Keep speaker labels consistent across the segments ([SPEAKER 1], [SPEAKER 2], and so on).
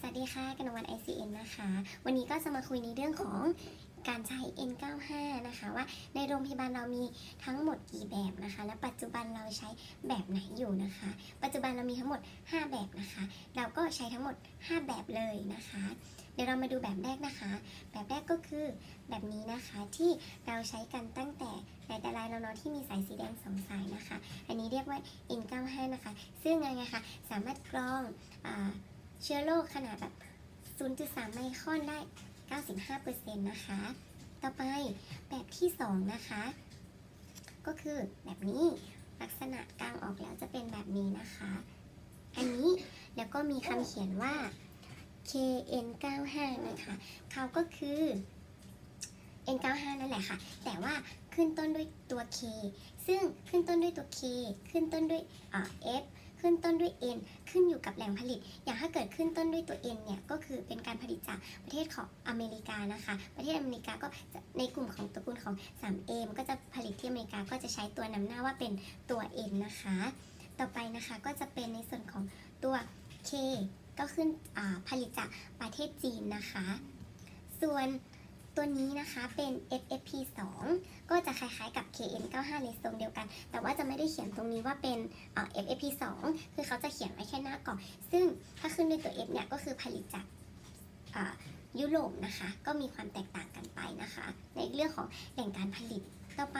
[SPEAKER 1] สวัสดีค่ะกันวัน ICN นะคะ วันนี้ก็จะมาคุยในเรื่องของการใช้ N95 นะคะว่าในโรงพยาบาลเรามีทั้งหมดกี่แบบนะคะ และปัจจุบันเราใช้แบบไหนอยู่นะคะ ปัจจุบันเรามีทั้งหมด 5 แบบนะคะ เราก็ใช้ทั้งหมด 5 แบบเลยนะคะ เดี๋ยวเรามาดูแบบแรกนะคะ แบบแรกก็คือแบบนี้นะคะที่เราใช้กันตั้งแต่ในแต่ไรเราเนาะที่มีสายสีแดงสองสายนะคะ อันนี้เรียกว่า N95 นะคะ ซึ่งยังไงคะสามารถกรองอา เชื้อโรคขนาดแบบ 0.3 ไมครอนได้ 95%นะคะ ต่อไปแบบที่ 2 นะคะ ก็คือแบบนี้ลักษณะกลางออกแล้วจะเป็นแบบนี้นะคะ อันนี้แล้วก็มีคำเขียนว่า KN95 นะคะเขาก็คือ N95 นั่นแหละค่ะ แต่ว่าขึ้นต้นด้วยตัว K ซึ่งขึ้นต้นด้วยตัว K ขึ้นต้นด้วยอ่า F ขึ้นต้นด้วย N ขึ้นอยู่กับแหล่งผลิต อย่างถ้าเกิดขึ้นต้นด้วยตัว N เนี่ยก็คือเป็นการผลิตจากประเทศของอเมริกานะคะ ประเทศอเมริกาก็ในกลุ่มของตระกูลของ 3A มันก็จะผลิตที่อเมริกาก็จะใช้ตัวนำหน้าว่าเป็นตัว N นะคะ ต่อไปนะคะก็จะเป็นในส่วนของตัว K ก็ขึ้นผลิตจากประเทศจีนนะคะ ส่วน ตัวนี้นะคะเป็น FFP2 ก็จะคล้ายๆกับ KN95 ในทรงเดียวกัน แต่ว่าจะไม่ได้เขียนตรงนี้ว่าเป็น FFP2 คือเขาจะเขียนไว้แค่หน้ากล่อง ซึ่งถ้าขึ้นด้วยตัว F เนี่ยก็คือผลิตจากยุโรปนะคะ ก็มีความแตกต่างกันไปนะคะ ในเรื่องของแหล่งการผลิตต่อไป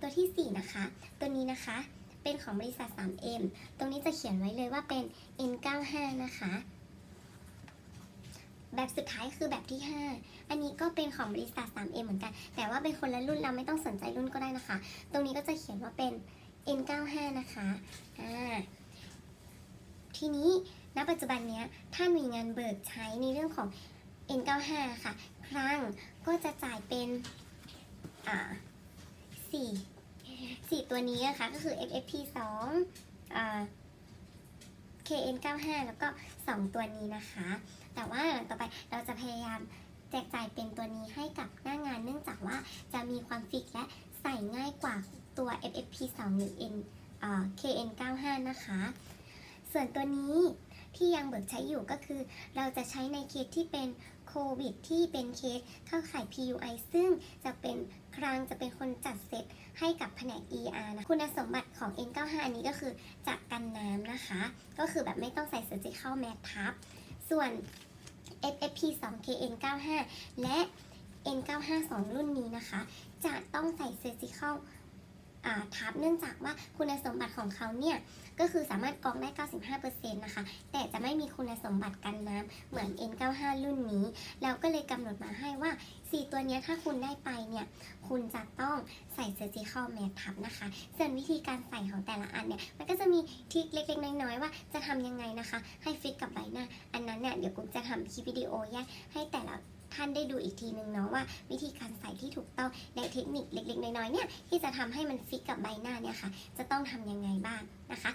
[SPEAKER 1] ตัวที่ 4 นะคะ ตัวนี้นะคะเป็นของบริษัท 3M ตรงนี้จะเขียนไว้เลยว่าเป็น N95 นะคะ แบบสุดท้ายคือแบบที่ 5 อันนี้ก็เป็นของบริษัท 3M เหมือนกัน แต่ว่าเป็นคนละรุ่นเราไม่ต้องสนใจรุ่นก็ได้นะคะ ตรงนี้ก็จะเขียนว่าเป็น N95 นะคะอ่าทีนี้ณปัจจุบันเนี้ยถ้าหน่วยงานเบิกใช้ในเรื่องของ N95 ค่ะ ครั้งก็จะจ่ายเป็นอ่าสี่สี่ตัวนี้นะคะก็คือ FFP2 อ่า KN95 แล้วก็ 2 ตัวนี้นะคะ แต่ว่าต่อไปเราจะพยายามแจกจ่ายเป็นตัวนี้ให้กับหน้างานเนื่องจากว่าจะมีความฟิกและใส่ง่ายกว่าตัว FFP2 หรือ N อ่า KN95 นะคะ ส่วนตัวนี้ ที่ยังเบิกใช้อยู่ก็คือ เราจะใช้ในเคสที่เป็นโควิดที่เป็นเคสเข้าข่าย PUI ซึ่งจะเป็นครั้งจะเป็นคนจัดเซตให้กับแผนก ER นะ คุณสมบัติของ N95 อันนี้ก็คือจะกันน้ำนะคะ ก็คือแบบไม่ต้องใส่ surgical mask ทับ ส่วน FFP2 KN95 และ N95 2 รุ่นนี้นะคะ จะต้องใส่ surgical อ่า ทับเนื่องจากว่าคุณสมบัติของเขาเนี่ยก็คือสามารถกรองได้ 95%นะคะ แต่จะไม่มีคุณสมบัติกันน้ำเหมือน N95 รุ่นนี้ แล้วก็เลยกำหนดมาให้ว่า 4 ตัวนี้ถ้าคุณได้ไปเนี่ย คุณจะต้องใส่ surgical mask ทับนะคะ ส่วนวิธีการใส่ของแต่ละอันเนี่ย มันก็จะมีทริคเล็ก ๆ น้อย ๆ ว่าจะทำยังไงนะคะ ให้ฟิตกับใบหน้า อันนั้นเนี่ยเดี๋ยวกุ๊กจะทำคลิปวิดีโอแยกให้แต่ละ ท่านได้ดูอีกทีนึงเนาะว่า วิธีการใส่ที่ถูกต้องและเทคนิคเล็กๆ น้อยๆเนี่ยที่จะทำให้มันฟิตกับใบหน้าเนี่ยค่ะ จะต้องทำยังไงบ้างนะคะ